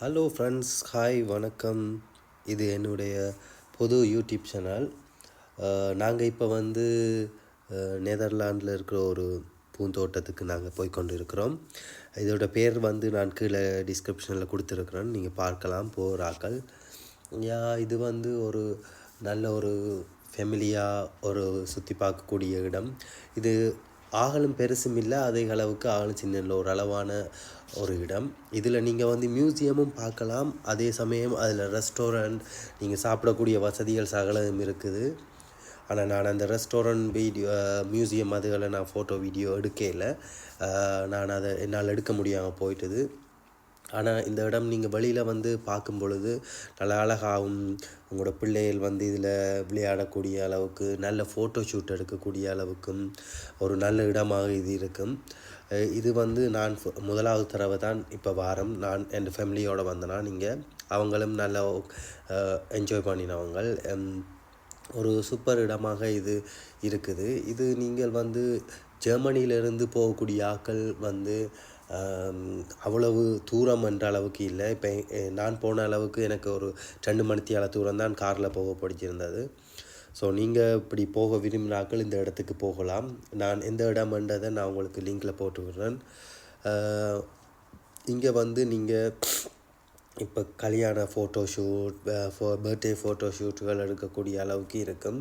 Hello friends hi வணக்கம். இது என்னுடைய பொது யூடியூப் சேனல் நாங்கள் இப்போ வந்து நெதர்லாண்டில் இருக்கிற ஒரு பூந்தோட்டத்துக்கு நாங்கள் போய் கொண்டு இருக்கிறோம் இதோட பேர் வந்து நான் கீழே டிஸ்கிரிப்ஷனில் கொடுத்துருக்குறேன். நீங்கள் பார்க்கலாம் போகிறாக்கள் யா இது வந்து ஒரு நல்ல ஒரு ஃபெமிலியாக ஒரு சுற்றி பார்க்கக்கூடிய இடம். இது ஆகலும் பெருசும் இல்லை அதே அளவுக்கு ஆகலும் சின்ன இல்லை ஒரு அளவான ஒரு இடம். இதில் நீங்கள் வந்து மியூசியமும் பார்க்கலாம் அதே சமயம் அதில் ரெஸ்டாரண்ட் நீங்கள் சாப்பிடக்கூடிய வசதிகள் சகலம் இருக்குது. ஆனால் நான் அந்த ரெஸ்டாரண்ட் வீடியோ மியூசியம் அதுகளை நான் ஃபோட்டோ வீடியோ எடுக்கல நான் அதை என்னால் எடுக்க முடியாமல் போயிட்டுது. ஆனால் இந்த இடம் நீங்கள் வெளியில் வந்து பார்க்கும் பொழுது நல்ல அழகாகவும் உங்களோட பிள்ளைகள் வந்து இதில் விளையாடக்கூடிய அளவுக்கு நல்ல ஃபோட்டோ ஷூட் எடுக்கக்கூடிய அளவுக்கும் ஒரு நல்ல இடமாக இது இருக்கும். இது வந்து நான் முதலாவது தடவை தான் இப்போ வாரம். நான் என் ஃபேமிலியோடு வந்தேன்னா நீங்கள் அவங்களும் நல்லா என்ஜாய் பண்ணினவங்க ஒரு சூப்பர் இடமாக இது இருக்குது. இது நீங்கள் வந்து ஜெர்மனியிலிருந்து போகக்கூடிய ஆட்கள் வந்து அவ்வளவு தூரம் என்ற அளவுக்கு இல்லை. இப்போ நான் போன அளவுக்கு எனக்கு ஒரு ரெண்டு மணித்தியால தூரம் தான் காரில் போக பிடிச்சிருந்தது. ஸோ நீங்கள் இப்படி போக விரும்பினாக்கள் இந்த இடத்துக்கு போகலாம். நான் எந்த இடம்ன்றதை நான் உங்களுக்கு லிங்கில் போட்டு விடுறேன். இங்கே வந்து நீங்கள் இப்போ கல்யாண ஃபோட்டோ ஷூட் பர்த்டே ஃபோட்டோ ஷூட்டுகள் எடுக்கக்கூடிய அளவுக்கு இருக்கும்.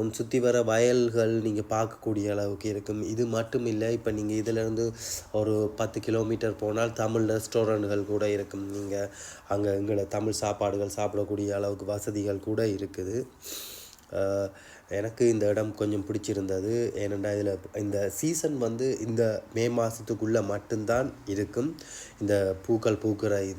உன் சுற்றி வர வயல்கள் நீங்கள் பார்க்கக்கூடிய அளவுக்கு இருக்கும். இது மட்டும் இல்லை இப்போ நீங்கள் இதிலேருந்து ஒரு பத்து கிலோமீட்டர் போனால் தமிழ் ரெஸ்டாரண்ட்கள் கூட இருக்கும். நீங்கள் அங்கே எங்களை தமிழ் சாப்பாடுகள் சாப்பிடக்கூடிய அளவுக்கு வசதிகள் கூட இருக்குது. எனக்கு இந்த இடம் கொஞ்சம் பிடிச்சிருந்தது. ஏனென்றால் இதில் இந்த சீசன் வந்து இந்த மே மாதத்துக்குள்ளே மட்டும்தான் இருக்கும். இந்த பூக்கள் பூக்கிற இது